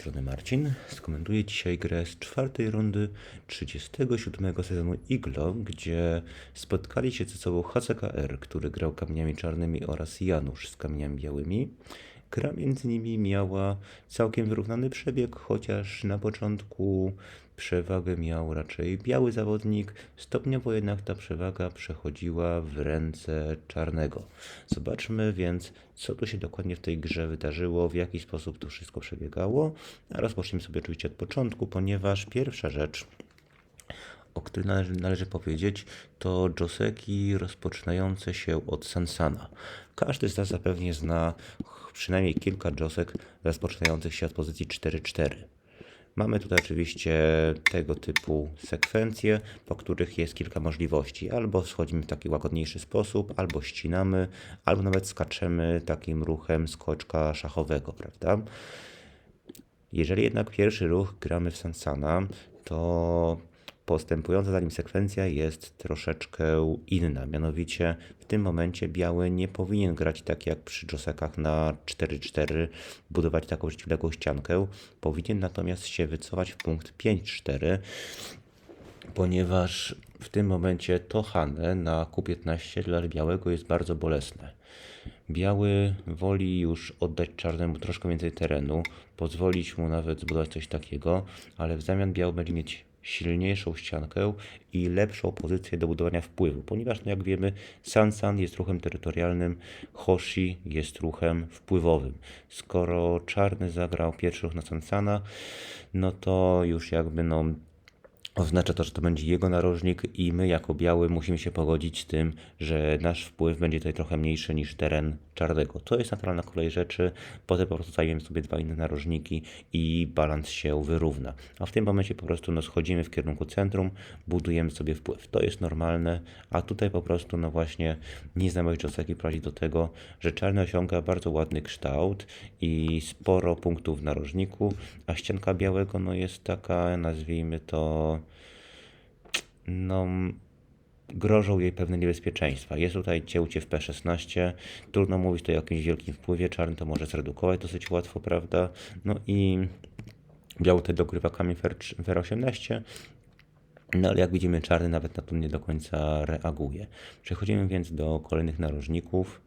strony Marcin. Skomentuję dzisiaj grę z czwartej rundy 37 sezonu Iglo, gdzie spotkali się ze sobą HCKR, który grał kamieniami czarnymi oraz Janusz z kamieniami białymi. Gra między nimi miała całkiem wyrównany przebieg, chociaż na początku przewagę miał raczej biały zawodnik, stopniowo jednak ta przewaga przechodziła w ręce czarnego. Zobaczmy więc, co tu się dokładnie w tej grze wydarzyło, w jaki sposób to wszystko przebiegało. A rozpocznijmy sobie oczywiście od początku, ponieważ pierwsza rzecz, o której należy, należy powiedzieć, to Joseki rozpoczynające się od Sansana. Każdy z nas zapewnie zna przynajmniej kilka Josek rozpoczynających się od pozycji 4-4. Mamy tutaj oczywiście tego typu sekwencje, po których jest kilka możliwości. Albo schodzimy w taki łagodniejszy sposób, albo ścinamy, albo nawet skaczemy takim ruchem skoczka szachowego, prawda? Jeżeli jednak pierwszy ruch gramy w Sansana, to postępująca za nim sekwencja jest troszeczkę inna. Mianowicie w tym momencie biały nie powinien grać tak jak przy Josekach na 4-4, budować taką przeciwległą ściankę. Powinien natomiast się wycofać w punkt 5-4, ponieważ w tym momencie to Hane na Q15 dla białego jest bardzo bolesne. Biały woli już oddać czarnemu troszkę więcej terenu, pozwolić mu nawet zbudować coś takiego, ale w zamian biały będzie mieć silniejszą ściankę i lepszą pozycję do budowania wpływu, ponieważ no jak wiemy Sansan jest ruchem terytorialnym, Hoshi jest ruchem wpływowym. Skoro czarny zagrał pierwszy ruch na Sansana, no to już jakby no Oznacza to, że to będzie jego narożnik i my jako biały musimy się pogodzić z tym, że nasz wpływ będzie tutaj trochę mniejszy niż teren czarnego. To jest naturalna kolej rzeczy, potem po prostu zajmiemy sobie dwa inne narożniki i balans się wyrówna. A w tym momencie po prostu no, schodzimy w kierunku centrum, budujemy sobie wpływ. To jest normalne, a tutaj po prostu no właśnie nieznajomość Joseki prowadzi do tego, że czarny osiąga bardzo ładny kształt i sporo punktów w narożniku, a ścianka białego no jest taka, nazwijmy to no, grożą jej pewne niebezpieczeństwa. Jest tutaj cięcie w P16, trudno mówić tutaj o jakimś wielkim wpływie, czarny to może zredukować dosyć łatwo, prawda? No i biały tutaj dogrywa kamień w 18 no ale jak widzimy czarny nawet na to nie do końca reaguje. Przechodzimy więc do kolejnych narożników.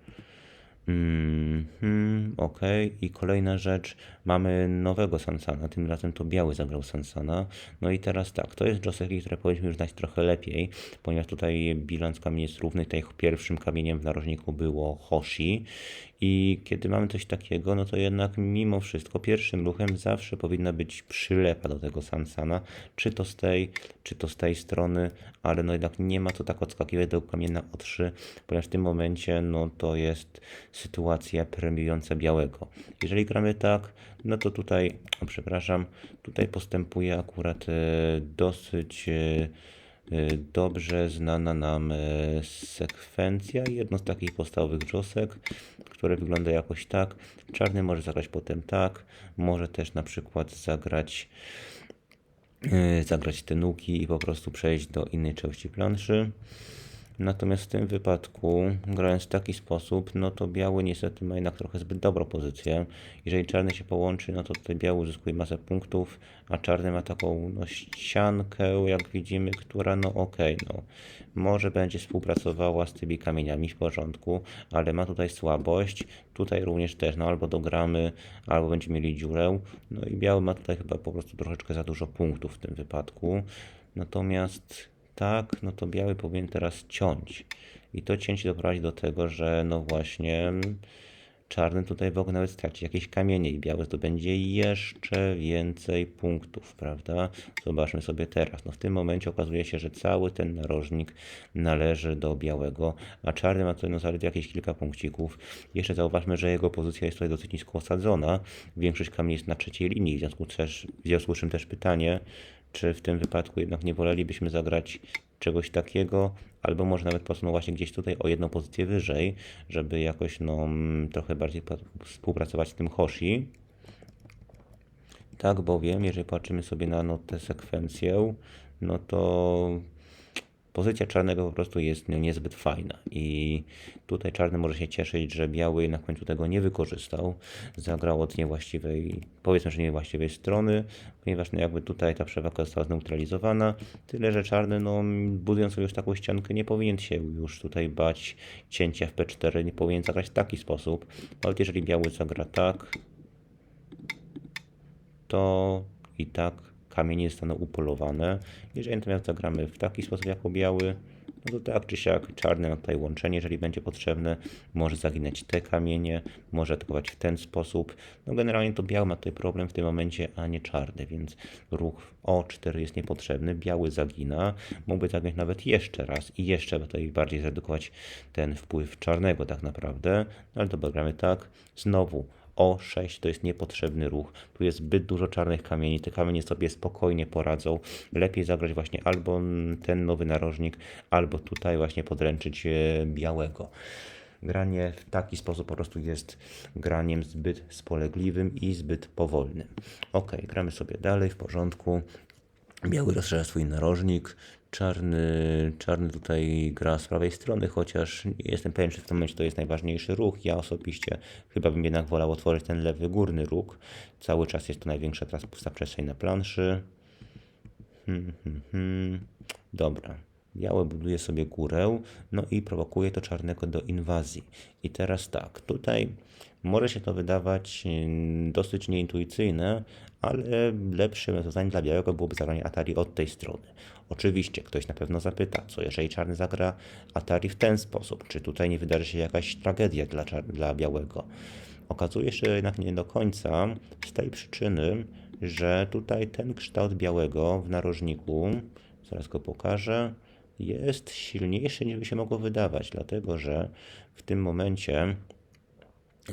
Mm, hmm, ok. I kolejna rzecz, mamy nowego Sansana, tym razem to biały zagrał Sansana. No i teraz tak, to jest Joseki, które powinniśmy już znać trochę lepiej, ponieważ tutaj bilans kamieni jest równy, tutaj pierwszym kamieniem w narożniku było Hoshi. I kiedy mamy coś takiego, no to jednak mimo wszystko pierwszym ruchem zawsze powinna być przylepa do tego Sansana, czy to z tej, czy to z tej strony, ale no jednak nie ma to tak odskakiwać do kamienia o 3, ponieważ w tym momencie no to jest sytuacja premiująca białego. Jeżeli gramy tak, no to tutaj, o, przepraszam, tutaj postępuje akurat e, dosyć e, e, dobrze znana nam sekwencja, jedno z takich podstawowych josek, które wygląda jakoś tak. Czarny może zagrać potem tak, może też na przykład zagrać zagrać te nuki i po prostu przejść do innej części planszy. Natomiast w tym wypadku, grając w taki sposób, no to biały niestety ma jednak trochę zbyt dobrą pozycję. Jeżeli czarny się połączy, no to tutaj biały uzyskuje masę punktów, a czarny ma taką no, ściankę, jak widzimy, która no okej, okay, no może będzie współpracowała z tymi kamieniami w porządku, ale ma tutaj słabość. Tutaj również też, no albo dogramy, albo będziemy mieli dziurę. No i biały ma tutaj chyba po prostu troszeczkę za dużo punktów w tym wypadku. Natomiast tak, no to biały powinien teraz ciąć. I to cięcie doprowadzi do tego, że no właśnie czarny tutaj w ogóle nawet straci jakieś kamienie i biały zdobędzie jeszcze więcej punktów, prawda? Zobaczmy sobie teraz. No w tym momencie okazuje się, że cały ten narożnik należy do białego, a czarny ma tutaj no zaledwie jakieś kilka punkcików. Jeszcze zauważmy, że jego pozycja jest tutaj dosyć nisko osadzona. Większość kamieni jest na trzeciej linii, w związku, też, w związku z czym też pytanie, czy w tym wypadku jednak nie wolelibyśmy zagrać czegoś takiego, albo może nawet po prostu no właśnie gdzieś tutaj o jedną pozycję wyżej, żeby jakoś no, mm, trochę bardziej współpracować z tym Hoshi. Tak bowiem, jeżeli patrzymy sobie na no, tę sekwencję, no to pozycja czarnego po prostu jest niezbyt fajna. I tutaj czarny może się cieszyć, że biały na końcu tego nie wykorzystał, zagrał od niewłaściwej, powiedzmy, że niewłaściwej strony, ponieważ no, jakby tutaj ta przewaga została zneutralizowana, tyle, że czarny, no, budując sobie już taką ściankę, nie powinien się już tutaj bać cięcia w P4, nie powinien zagrać w taki sposób, ale jeżeli biały zagra tak, to i tak kamienie zostaną upolowane. Jeżeli natomiast zagramy w taki sposób jako biały, no to tak czy siak czarny ma tutaj łączenie, jeżeli będzie potrzebne, może zaginać te kamienie, może atakować w ten sposób. No generalnie to biały ma tutaj problem w tym momencie, a nie czarny, więc ruch O4 jest niepotrzebny, biały zagina, mógłby zagrać nawet jeszcze raz i jeszcze tutaj bardziej zredukować ten wpływ czarnego tak naprawdę, no ale dobra, gramy tak, znowu o6 to jest niepotrzebny ruch. Tu jest zbyt dużo czarnych kamieni. Te kamienie sobie spokojnie poradzą. Lepiej zagrać właśnie albo ten nowy narożnik, albo tutaj właśnie podręczyć e, białego. Granie w taki sposób po prostu jest graniem zbyt spolegliwym i zbyt powolnym. Ok, gramy sobie dalej w porządku. Biały rozszerza swój narożnik. Czarny, czarny tutaj gra z prawej strony, chociaż jestem pewien, czy w tym momencie to jest najważniejszy ruch. Ja osobiście chyba bym jednak wolał otworzyć ten lewy górny róg. Cały czas jest to największa teraz pusta przestrzeń na planszy. Hmm, hmm, hmm. Dobra. Białe buduje sobie górę, no i prowokuje to czarnego do inwazji. I teraz tak, tutaj może się to wydawać mm, dosyć nieintuicyjne, ale lepszym rozwiązaniem dla białego byłoby zagranie Atari od tej strony. Oczywiście ktoś na pewno zapyta, co jeżeli czarny zagra Atari w ten sposób, czy tutaj nie wydarzy się jakaś tragedia dla, dla białego. Okazuje się jednak nie do końca z tej przyczyny, że tutaj ten kształt białego w narożniku, zaraz go pokażę, jest silniejszy niż by się mogło wydawać, dlatego że w tym momencie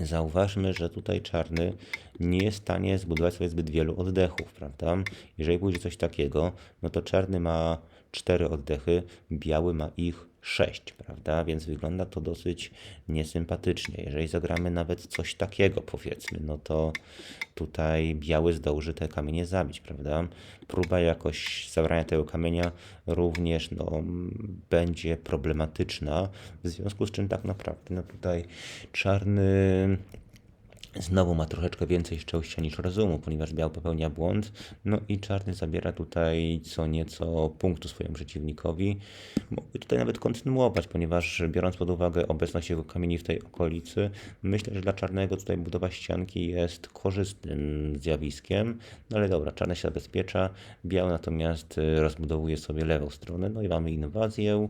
Zauważmy, że tutaj czarny nie jest w stanie zbudować sobie zbyt wielu oddechów, prawda? Jeżeli pójdzie coś takiego, no to czarny ma cztery oddechy, biały ma ich 6, prawda? Więc wygląda to dosyć niesympatycznie. Jeżeli zagramy nawet coś takiego, powiedzmy, no to tutaj biały zdąży te kamienie zabić, prawda? Próba jakoś zabrania tego kamienia również no, będzie problematyczna, w związku z czym tak naprawdę no tutaj czarny Znowu ma troszeczkę więcej szczęścia niż rozumu, ponieważ biały popełnia błąd, no i czarny zabiera tutaj co nieco punktu swojemu przeciwnikowi. Mógłby tutaj nawet kontynuować, ponieważ biorąc pod uwagę obecność jego kamieni w tej okolicy, myślę, że dla czarnego tutaj budowa ścianki jest korzystnym zjawiskiem. No ale dobra, czarny się zabezpiecza, biały natomiast rozbudowuje sobie lewą stronę, no i mamy inwazję.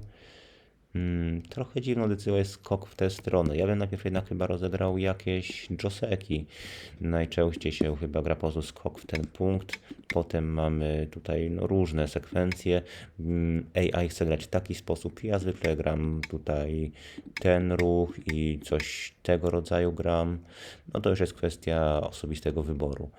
Hmm, trochę dziwną decyzją jest skok w tę stronę. Ja bym najpierw jednak chyba rozegrał jakieś Joseki. Najczęściej się chyba gra po prostu skok w ten punkt. Potem mamy tutaj no, różne sekwencje. Hmm, AI chce grać w taki sposób. Ja zwykle gram tutaj ten ruch i coś tego rodzaju gram. No to już jest kwestia osobistego wyboru.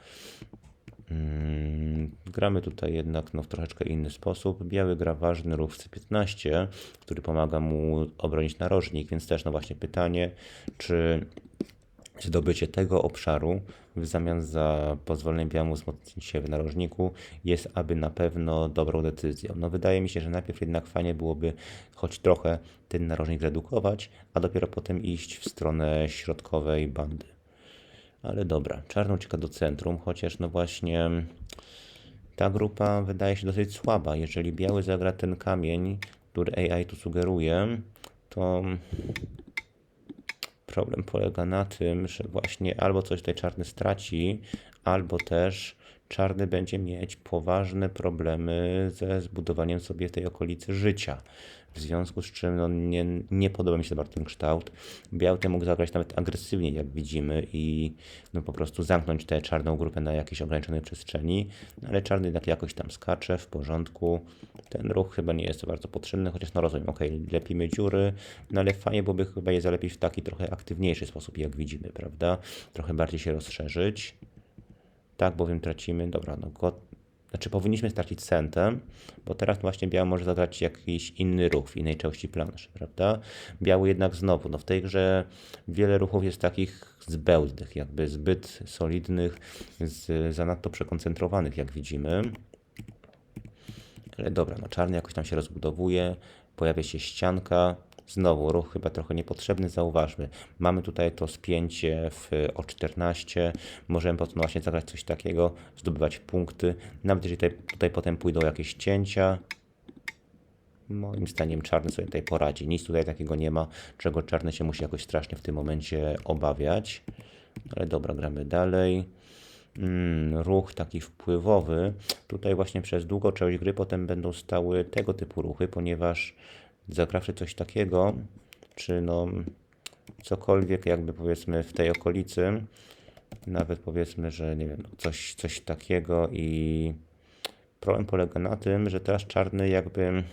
Mm, gramy tutaj jednak no, w troszeczkę inny sposób. Biały gra ważny ruch w C15, który pomaga mu obronić narożnik, więc też no właśnie pytanie, czy zdobycie tego obszaru w zamian za pozwolenie białemu wzmocnić się w narożniku jest aby na pewno dobrą decyzją. No wydaje mi się, że najpierw jednak fajnie byłoby choć trochę ten narożnik redukować, a dopiero potem iść w stronę środkowej bandy. Ale dobra, czarno ucieka do centrum, chociaż no właśnie ta grupa wydaje się dosyć słaba. Jeżeli biały zagra ten kamień, który AI tu sugeruje, to problem polega na tym, że właśnie albo coś tutaj czarny straci, albo też czarny będzie mieć poważne problemy ze zbudowaniem sobie w tej okolicy życia. W związku z czym no, nie, nie podoba mi się bardzo ten kształt. Biały ten mógł zagrać nawet agresywnie, jak widzimy, i no, po prostu zamknąć tę czarną grupę na jakiejś ograniczonej przestrzeni, no, ale czarny jednak jakoś tam skacze w porządku. Ten ruch chyba nie jest bardzo potrzebny, chociaż no rozumiem, ok, lepimy dziury, no ale fajnie byłoby chyba je zalepić w taki trochę aktywniejszy sposób, jak widzimy, prawda? Trochę bardziej się rozszerzyć. Tak bowiem tracimy, dobra, no go, znaczy powinniśmy stracić centę, bo teraz właśnie biały może zagrać jakiś inny ruch w innej części planszy, prawda? Biały jednak znowu, no w tej grze wiele ruchów jest takich zbełdnych, jakby zbyt solidnych, z, zanadto przekoncentrowanych, jak widzimy. Ale dobra, no czarny jakoś tam się rozbudowuje, pojawia się ścianka. Znowu ruch chyba trochę niepotrzebny, zauważmy. Mamy tutaj to spięcie w o 14. Możemy potem właśnie zagrać coś takiego, zdobywać punkty. Nawet jeżeli tutaj, tutaj potem pójdą jakieś cięcia, Moim zdaniem czarny sobie tutaj poradzi. Nic tutaj takiego nie ma, czego czarny się musi jakoś strasznie w tym momencie obawiać. Ale dobra, gramy dalej. Mm, ruch taki wpływowy. Tutaj właśnie przez długą część gry potem będą stały tego typu ruchy, ponieważ zagrawszy coś takiego, czy no cokolwiek jakby powiedzmy w tej okolicy, nawet powiedzmy, że nie wiem, coś, coś takiego i problem polega na tym, że teraz czarny jakby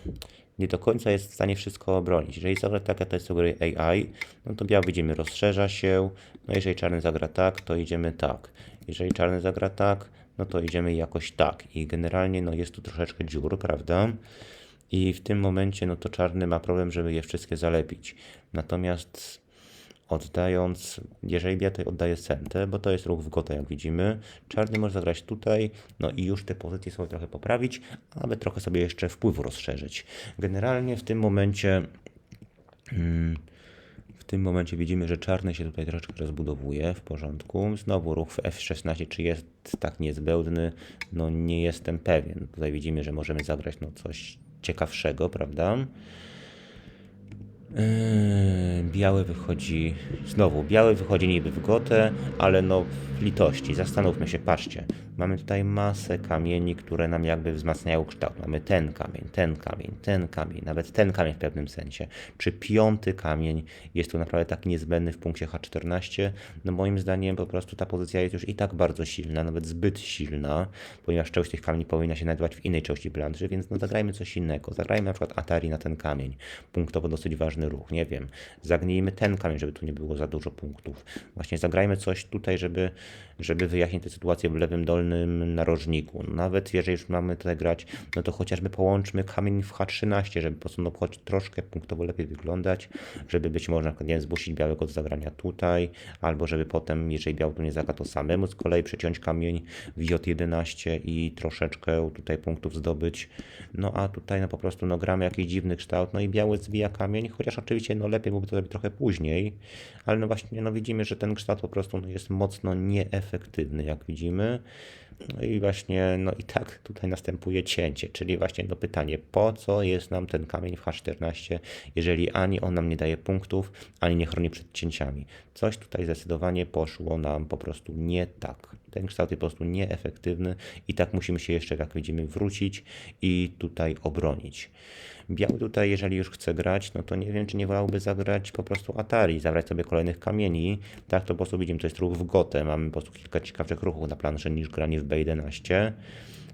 nie do końca jest w stanie wszystko obronić. Jeżeli zagra tak, jak to jest gry AI, no to biały widzimy rozszerza się, no jeżeli czarny zagra tak, to idziemy tak. Jeżeli czarny zagra tak, no to idziemy jakoś tak. I generalnie no jest tu troszeczkę dziur, prawda? I w tym momencie no to czarny ma problem, żeby je wszystkie zalepić. Natomiast oddając, jeżeli ja tutaj oddaję centę, bo to jest ruch w gotę, jak widzimy, czarny może zagrać tutaj, no i już te pozycje sobie trochę poprawić, a nawet trochę sobie jeszcze wpływu rozszerzyć. Generalnie w tym momencie mm, w tym momencie widzimy, że czarny się tutaj troszeczkę rozbudowuje w porządku. Znowu ruch w F16, czy jest tak niezbędny? No nie jestem pewien. Tutaj widzimy, że możemy zagrać no coś ciekawszego, prawda? Yy, biały wychodzi, znowu, biały wychodzi niby w gotę, ale no w litości. Zastanówmy się, patrzcie. Mamy tutaj masę kamieni, które nam jakby wzmacniają kształt. Mamy ten kamień, ten kamień, ten kamień, nawet ten kamień w pewnym sensie. Czy piąty kamień jest tu naprawdę tak niezbędny w punkcie H14? No moim zdaniem po prostu ta pozycja jest już i tak bardzo silna, nawet zbyt silna, ponieważ część tych kamieni powinna się znajdować w innej części planszy, więc no zagrajmy coś innego. Zagrajmy na przykład Atari na ten kamień. Punktowo dosyć ważny ruch, nie wiem. Zagnijmy ten kamień, żeby tu nie było za dużo punktów. Właśnie zagrajmy coś tutaj, żeby, żeby wyjaśnić tę sytuację w lewym dolnym narożniku. Nawet jeżeli już mamy tutaj grać, no to chociażby połączmy kamień w H13, żeby po prostu no, choć troszkę punktowo lepiej wyglądać, żeby być może na nie wiem, zmusić białego do zagrania tutaj, albo żeby potem, jeżeli biały tu nie zagra, to samemu z kolei przeciąć kamień w J11 i troszeczkę tutaj punktów zdobyć. No a tutaj no po prostu no gramy jakiś dziwny kształt, no i biały zwija kamień, chociaż oczywiście no lepiej byłoby to zrobić trochę później, ale no właśnie no widzimy, że ten kształt po prostu no, jest mocno nieefektywny, jak widzimy. No i właśnie, no i tak tutaj następuje cięcie, czyli właśnie no pytanie, po co jest nam ten kamień w H14, jeżeli ani on nam nie daje punktów, ani nie chroni przed cięciami. Coś tutaj zdecydowanie poszło nam po prostu nie tak. Ten kształt jest po prostu nieefektywny i tak musimy się jeszcze, jak widzimy, wrócić i tutaj obronić. Biały tutaj, jeżeli już chce grać, no to nie wiem, czy nie wolałby zagrać po prostu Atari, zabrać sobie kolejnych kamieni. Tak to po prostu widzimy, to jest ruch w gotę. Mamy po prostu kilka ciekawszych ruchów na planszy niż granie w B11.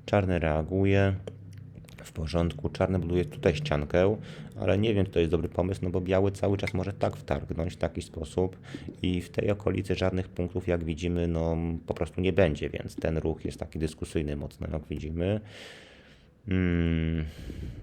Czarny reaguje. W porządku, czarny buduje tutaj ściankę, ale nie wiem, czy to jest dobry pomysł, no bo biały cały czas może tak wtargnąć w taki sposób i w tej okolicy żadnych punktów, jak widzimy, no po prostu nie będzie, więc ten ruch jest taki dyskusyjny mocno, jak widzimy. Hmm,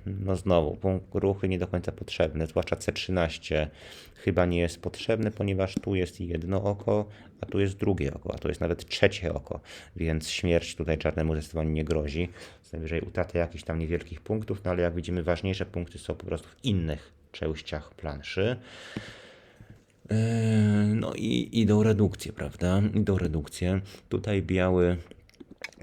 no znowu, punkt ruchy nie do końca potrzebne, zwłaszcza C13 chyba nie jest potrzebne, ponieważ tu jest jedno oko, a tu jest drugie oko, a tu jest nawet trzecie oko, więc śmierć tutaj czarnemu zdecydowanie nie grozi. Co najwyżej utrata jakichś tam niewielkich punktów, no ale jak widzimy ważniejsze punkty są po prostu w innych częściach planszy. Yy, no i idą redukcje, prawda? Idą redukcje. Tutaj biały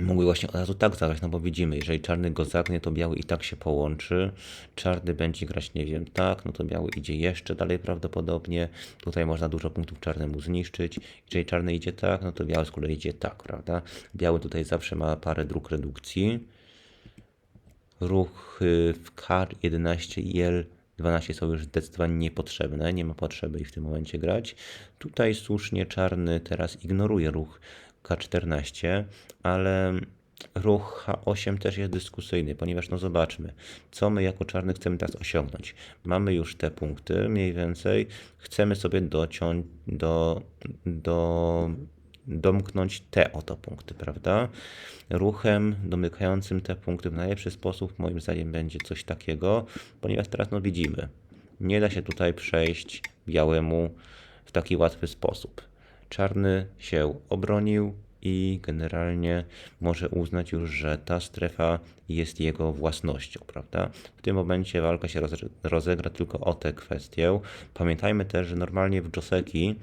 Mógłby właśnie od razu tak zagrać, no bo widzimy, jeżeli czarny go zagnie, to biały i tak się połączy. Czarny będzie grać, nie wiem, tak, no to biały idzie jeszcze dalej prawdopodobnie. Tutaj można dużo punktów czarnemu zniszczyć. Jeżeli czarny idzie tak, no to biały z kolei idzie tak, prawda? Biały tutaj zawsze ma parę dróg redukcji. Ruchy w K11 i L12 są już zdecydowanie niepotrzebne, nie ma potrzeby ich w tym momencie grać. Tutaj słusznie czarny teraz ignoruje ruch K14, ale ruch H8 też jest dyskusyjny, ponieważ no zobaczmy, co my jako czarny chcemy teraz osiągnąć. Mamy już te punkty mniej więcej, chcemy sobie dociąć do, do domknąć te oto punkty, prawda? Ruchem domykającym te punkty w najlepszy sposób moim zdaniem będzie coś takiego, ponieważ teraz no widzimy, nie da się tutaj przejść białemu w taki łatwy sposób. Czarny się obronił, i generalnie może uznać już, że ta strefa jest jego własnością, prawda? W tym momencie walka się roze- rozegra tylko o tę kwestię. Pamiętajmy też, że normalnie w Joseki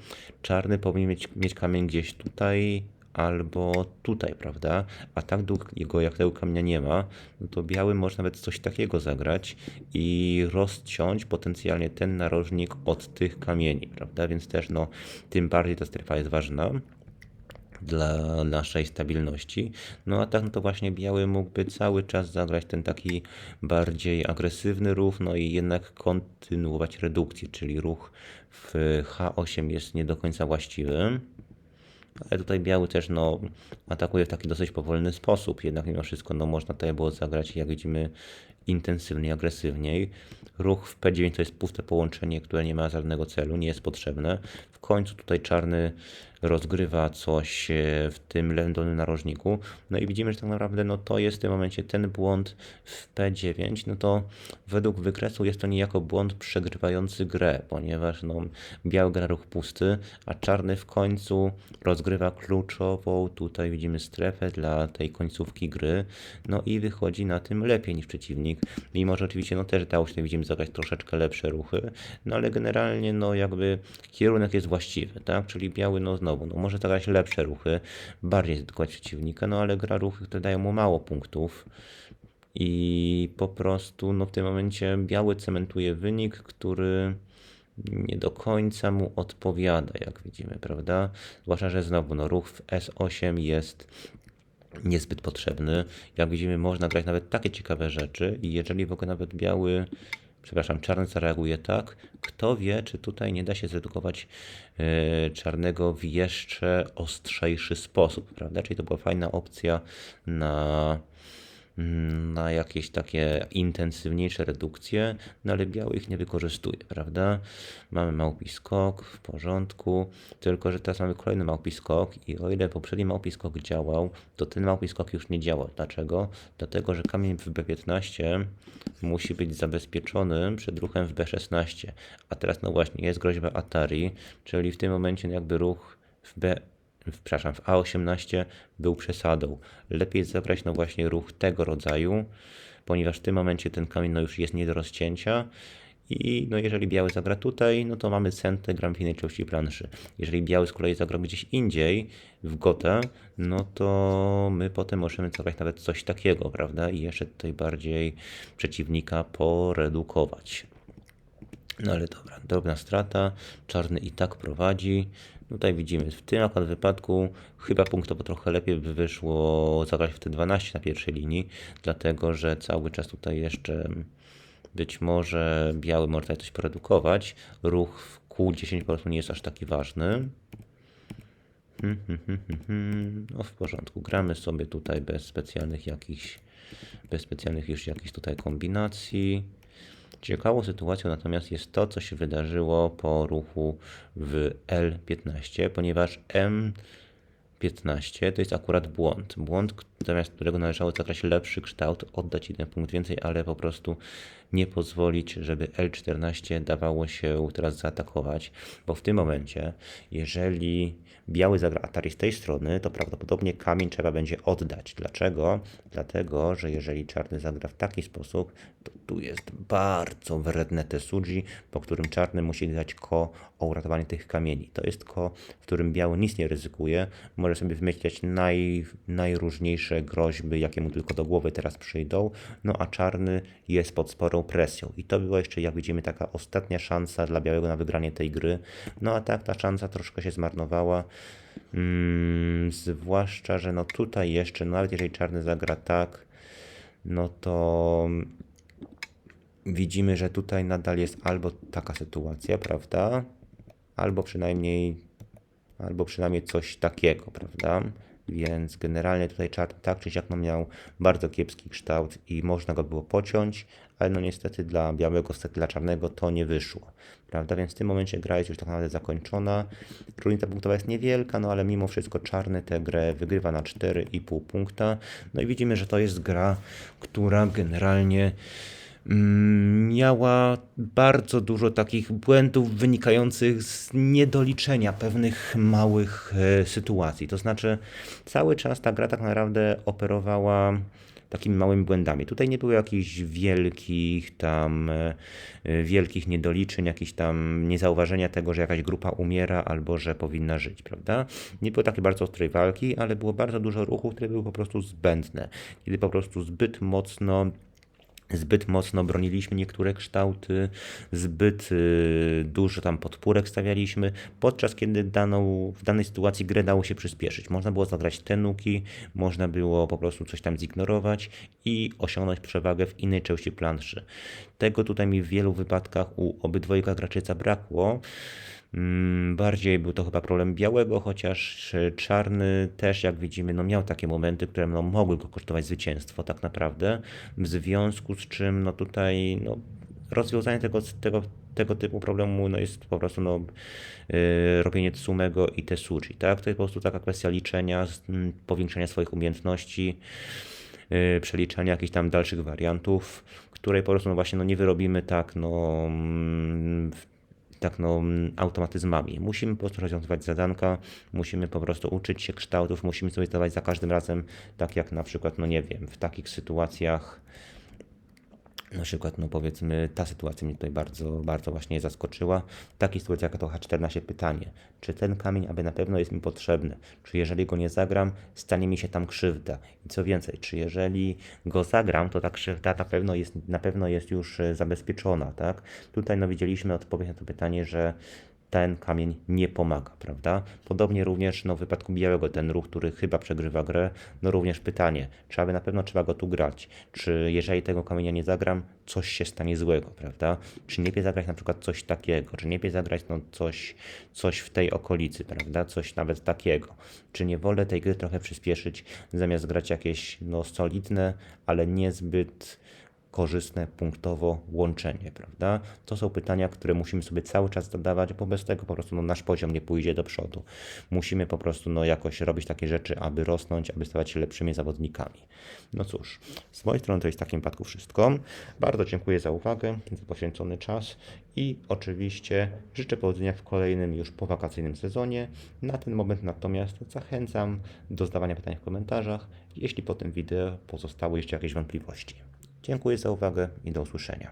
czarny powinien mieć, mieć kamień gdzieś tutaj albo tutaj, prawda? A tak długo jak tego kamienia nie ma, no to biały może nawet coś takiego zagrać i rozciąć potencjalnie ten narożnik od tych kamieni, prawda? Więc też no, tym bardziej ta strefa jest ważna dla naszej stabilności. No a tak no to właśnie biały mógłby cały czas zagrać ten taki bardziej agresywny ruch, no i jednak kontynuować redukcję, czyli ruch w H8 jest nie do końca właściwy. Ale tutaj biały też no, atakuje w taki dosyć powolny sposób. Jednak mimo wszystko no, można tutaj było zagrać, jak widzimy, intensywniej, agresywniej. Ruch w P9 to jest puste połączenie, które nie ma żadnego celu, nie jest potrzebne. W końcu tutaj czarny rozgrywa coś e, w tym lewym narożniku. No i widzimy, że tak naprawdę no, to jest w tym momencie ten błąd w P9. No to według wykresu jest to niejako błąd przegrywający grę, ponieważ no, biały gra ruch pusty, a czarny w końcu rozgrywa kluczową, tutaj widzimy strefę dla tej końcówki gry. No i wychodzi na tym lepiej niż przeciwnik. Mimo, że oczywiście no, też dało się tutaj widzimy zagrać troszeczkę lepsze ruchy, no ale generalnie no jakby kierunek jest właściwy, tak? Czyli biały no znowu, no może zagrać lepsze ruchy, bardziej zdedukować przeciwnika, no ale gra ruchy, które dają mu mało punktów. I po prostu no w tym momencie biały cementuje wynik, który nie do końca mu odpowiada, jak widzimy, prawda? Zwłaszcza, że znowu no, ruch w S8 jest niezbyt potrzebny. Jak widzimy, można grać nawet takie ciekawe rzeczy i jeżeli w ogóle nawet biały, przepraszam, czarny zareaguje tak, kto wie, czy tutaj nie da się zredukować e, czarnego w jeszcze ostrzejszy sposób, prawda? Czyli to była fajna opcja na na jakieś takie intensywniejsze redukcje, no ale biały ich nie wykorzystuje, prawda? Mamy małpi skok, w porządku, tylko że teraz mamy kolejny małpi skok i o ile poprzedni małpi skok działał, to ten małpi skok już nie działa. Dlaczego? Dlatego, że kamień w B15 musi być zabezpieczony przed ruchem w B16, a teraz no właśnie jest groźba Atari, czyli w tym momencie jakby ruch w B przepraszam, w A18 był przesadą. Lepiej zagrać no właśnie ruch tego rodzaju, ponieważ w tym momencie ten kamień no już jest nie do rozcięcia i no jeżeli biały zagra tutaj, no to mamy centę, gram w innej części planszy. Jeżeli biały z kolei zagra gdzieś indziej, w gotę, no to my potem możemy zagrać nawet coś takiego, prawda? I jeszcze tutaj bardziej przeciwnika poredukować. No ale dobra, drobna strata, czarny i tak prowadzi. Tutaj widzimy, w tym akurat wypadku chyba punktowo trochę lepiej by wyszło zagrać w te 12 na pierwszej linii, dlatego że cały czas tutaj jeszcze być może biały może tutaj coś produkować. Ruch w Q10 po prostu nie jest aż taki ważny. Hmm, hmm, hmm. No w porządku, gramy sobie tutaj bez specjalnych jakichś, bez specjalnych już jakichś tutaj kombinacji. Ciekawą sytuacją natomiast jest to, co się wydarzyło po ruchu w L15, ponieważ M15 to jest akurat błąd. Błąd, zamiast którego należało zagrać lepszy kształt, oddać jeden punkt więcej, ale po prostu nie pozwolić, żeby L14 dawało się teraz zaatakować, bo w tym momencie, jeżeli biały zagra Atari z tej strony, to prawdopodobnie kamień trzeba będzie oddać. Dlaczego? Dlatego, że jeżeli czarny zagra w taki sposób, to tu jest bardzo wredne Tesuji, po którym czarny musi grać ko o uratowanie tych kamieni. To jest ko, w którym biały nic nie ryzykuje, może sobie wymyślać naj, najróżniejsze groźby, jakie mu tylko do głowy teraz przyjdą, no a czarny jest pod sporą presją. I to była jeszcze, jak widzimy, taka ostatnia szansa dla białego na wygranie tej gry. No a tak ta szansa troszkę się zmarnowała. Mm, zwłaszcza, że no tutaj jeszcze, no nawet jeżeli czarny zagra tak, no to widzimy, że tutaj nadal jest albo taka sytuacja, prawda? Albo przynajmniej, albo przynajmniej coś takiego, prawda? Więc generalnie tutaj czarny tak czy siak no miał bardzo kiepski kształt i można go było pociąć, ale no niestety dla białego, niestety dla czarnego to nie wyszło. Prawda? Więc w tym momencie gra jest już tak naprawdę zakończona. Różnica punktowa jest niewielka, no ale mimo wszystko czarny tę grę wygrywa na 4,5 punkta. No i widzimy, że to jest gra, która generalnie mm, miała bardzo dużo takich błędów wynikających z niedoliczenia pewnych małych e, sytuacji. To znaczy, cały czas ta gra tak naprawdę operowała takimi małymi błędami. Tutaj nie było jakichś wielkich tam e, e, wielkich niedoliczeń, jakichś tam niezauważenia tego, że jakaś grupa umiera albo że powinna żyć, prawda? Nie było takiej bardzo ostrej walki, ale było bardzo dużo ruchów, które były po prostu zbędne. Kiedy po prostu zbyt mocno Zbyt mocno broniliśmy niektóre kształty, zbyt y, dużo tam podpórek stawialiśmy, podczas kiedy daną, w danej sytuacji grę dało się przyspieszyć. Można było zagrać te nuki, można było po prostu coś tam zignorować i osiągnąć przewagę w innej części planszy. Tego tutaj mi w wielu wypadkach u obydwojga graczy zabrakło. Mm, Bardziej był to chyba problem białego, chociaż e, czarny też, jak widzimy, no miał takie momenty, które no, mogły go kosztować zwycięstwo tak naprawdę, w związku z czym no tutaj no, rozwiązanie tego, tego, tego typu problemu no, jest po prostu no, yy, robienie Tsumego i Tesuji, tak? To jest po prostu taka kwestia liczenia, powiększenia swoich umiejętności, yy, przeliczania jakichś tam dalszych wariantów, której po prostu no właśnie no, nie wyrobimy tak no, mm, tak no, mm, automatyzmami. Musimy po prostu rozwiązywać zadanka, musimy po prostu uczyć się kształtów, musimy sobie zdawać za każdym razem, tak jak na przykład, no nie wiem, w takich sytuacjach, na przykład, no powiedzmy, ta sytuacja mnie tutaj bardzo, bardzo właśnie zaskoczyła. W takiej sytuacji jak to H14 pytanie, czy ten kamień aby na pewno jest mi potrzebny? Czy jeżeli go nie zagram, stanie mi się tam krzywda? I co więcej, czy jeżeli go zagram, to ta krzywda na pewno jest, na pewno jest już e, zabezpieczona, tak? Tutaj no widzieliśmy odpowiedź na to pytanie, że ten kamień nie pomaga, prawda? Podobnie również no, w wypadku białego, ten ruch, który chyba przegrywa grę, no również pytanie, czy aby na pewno trzeba go tu grać, czy jeżeli tego kamienia nie zagram, coś się stanie złego, prawda? Czy nie lepiej zagrać na przykład coś takiego, czy nie lepiej zagrać no, coś, coś w tej okolicy, prawda? Coś nawet takiego. Czy nie wolę tej gry trochę przyspieszyć, zamiast grać jakieś no, solidne, ale niezbyt korzystne punktowo łączenie, prawda? To są pytania, które musimy sobie cały czas zadawać, bo bez tego po prostu no, nasz poziom nie pójdzie do przodu. Musimy po prostu no, jakoś robić takie rzeczy, aby rosnąć, aby stawać się lepszymi zawodnikami. No cóż, z mojej strony to jest w takim wypadku wszystko. Bardzo dziękuję za uwagę, za poświęcony czas i oczywiście życzę powodzenia w kolejnym już powakacyjnym sezonie. Na ten moment natomiast zachęcam do zadawania pytań w komentarzach, jeśli po tym wideo pozostały jeszcze jakieś wątpliwości. Dziękuję za uwagę i do usłyszenia.